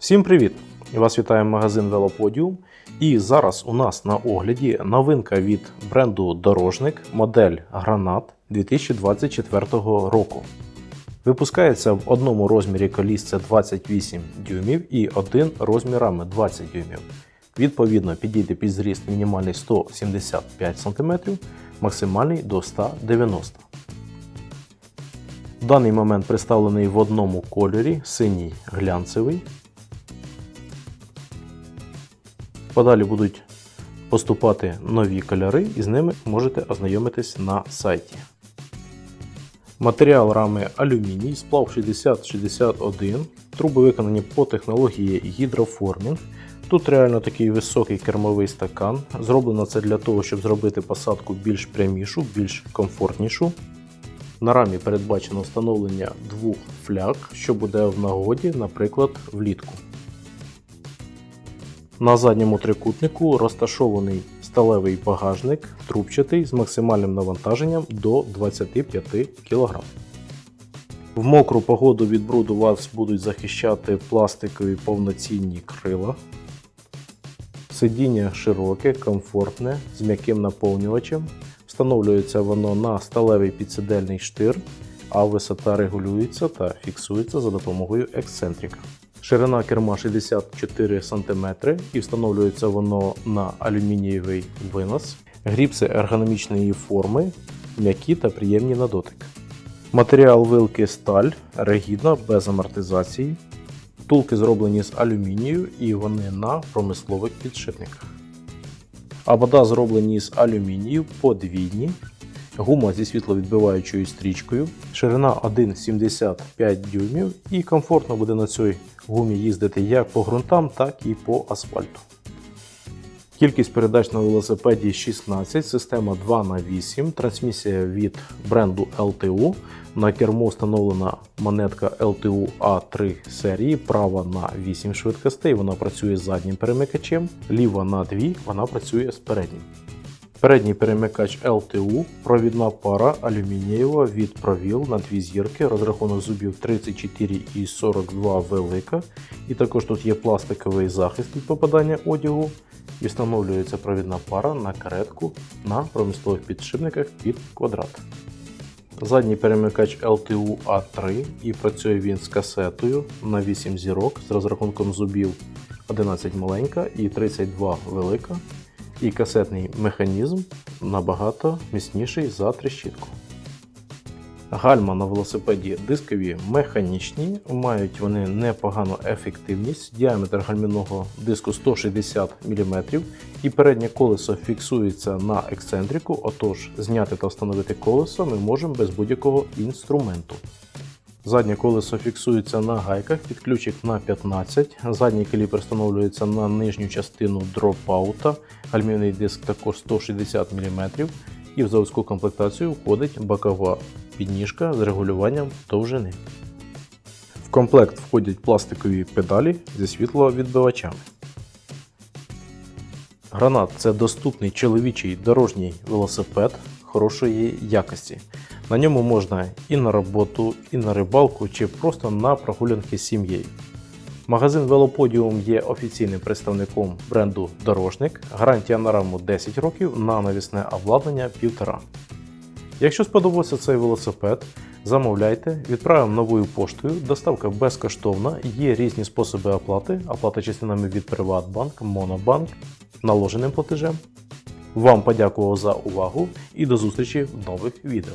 Всім привіт! Вас вітає магазин Велоподіум. І зараз у нас на огляді новинка від бренду Дорожник модель Гранат 2024 року. Випускається в одному розмірі коліс це 28 дюймів і один розмірами 20 дюймів. Відповідно, підійде під зріст мінімальний 175 см, максимальний до 190 В даний момент представлений в одному кольорі синій глянцевий. Подалі будуть поступати нові кольори, і з ними можете ознайомитись на сайті. Матеріал рами алюміній, сплав 6061, труби виконані по технології гідроформінг. Тут реально такий високий кермовий стакан. Зроблено це для того, щоб зробити посадку більш прямішу, більш комфортнішу. На рамі передбачено встановлення двох фляг, що буде в нагоді, наприклад, влітку. На задньому трикутнику розташований сталевий багажник трубчатий з максимальним навантаженням до 25 кг. В мокру погоду від бруду вас будуть захищати пластикові повноцінні крила. Сидіння широке, комфортне, з м'яким наповнювачем. Встановлюється воно на сталевий підсидельний штир, а висота регулюється та фіксується за допомогою ексцентрика. Ширина керма 64 см і встановлюється воно на алюмінієвий винос. Гріпси ергономічної форми, м'які та приємні на дотик. Матеріал вилки сталь, ригідна, без амортизації. Втулки зроблені з алюмінію і вони на промислових підшипниках. Абода зроблені з алюмінію подвійні. Гума зі світловідбиваючою стрічкою, ширина 1,75 дюймів і комфортно буде на цій гумі їздити як по ґрунтам, так і по асфальту. Кількість передач на велосипеді 16, система 2х8, трансмісія від бренду LTU. На кермо встановлена монетка LTU A3 серії, права на 8 швидкостей, вона працює з заднім перемикачем, ліва на 2, вона працює з переднім. Передній перемикач LTU, провідна пара алюмінієва від провіл на дві зірки, розрахунок зубів 34 і 42 велика. І також тут є пластиковий захист від попадання одягу. І встановлюється провідна пара на каретку на промислових підшипниках під квадрат. Задній перемикач LTU A3 і працює він з касетою на 8 зірок з розрахунком зубів 11 маленька і 32 велика. І касетний механізм набагато міцніший за трещітку. Гальма на велосипеді дискові механічні, мають вони непогану ефективність, діаметр гальмівного диску 160 мм, і переднє колесо фіксується на ексцентрику, отож зняти та встановити колесо ми можемо без будь-якого інструменту. Заднє колесо фіксується на гайках під ключик на 15. Задній калібр встановлюється на нижню частину дропаута. Гальмівний диск також 160 мм. І в заводську комплектацію входить бокова підніжка з регулюванням довжини. В комплект входять пластикові педалі зі світловідбивачами. Гранат це доступний чоловічий дорожній велосипед хорошої якості. На ньому можна і на роботу, і на рибалку, чи просто на прогулянки з сім'єю. Магазин Велоподіум є офіційним представником бренду Дорожник. Гарантія на раму 10 років, на навісне обладнання 1,5. Якщо сподобався цей велосипед, замовляйте, відправимо новою поштою. Доставка безкоштовна, є різні способи оплати, оплата частинами від Приватбанк, Монобанк, наложеним платежем. Вам подякував за увагу і до зустрічі в нових відео.